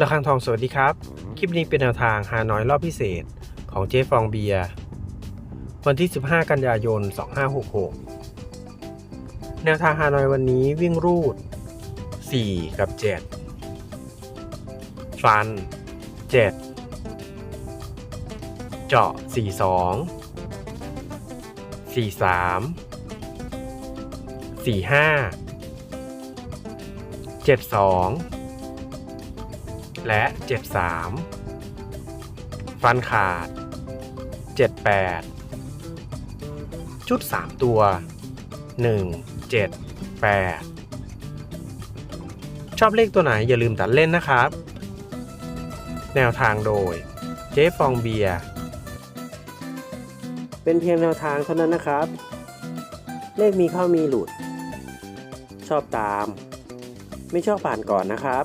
ระฆังทองสวัสดีครับ คลิปนี้เป็นแนวทางหาน้อยรอบพิเศษของเจ๊ฟองเบียร์วันที่ 15 กันยายน 2566 แนวทางหาน้อยวันนี้วิ่งรูด 4 กับ 7 ฟัน 7 เจาะ 42 43 45 72 และ 73 ฟันขาด 78 ชุด 3 ตัว 1 7 8 ชอบเลขตัวไหนอย่าลืมตัดเล่นนะครับ แนวทางโดย เจ๊ฟองเบียร์ เป็นเพียงแนวทางเท่านั้นนะครับ เลขมีเข้ามีหลุด ชอบตาม ไม่ชอบผ่านก่อนนะครับ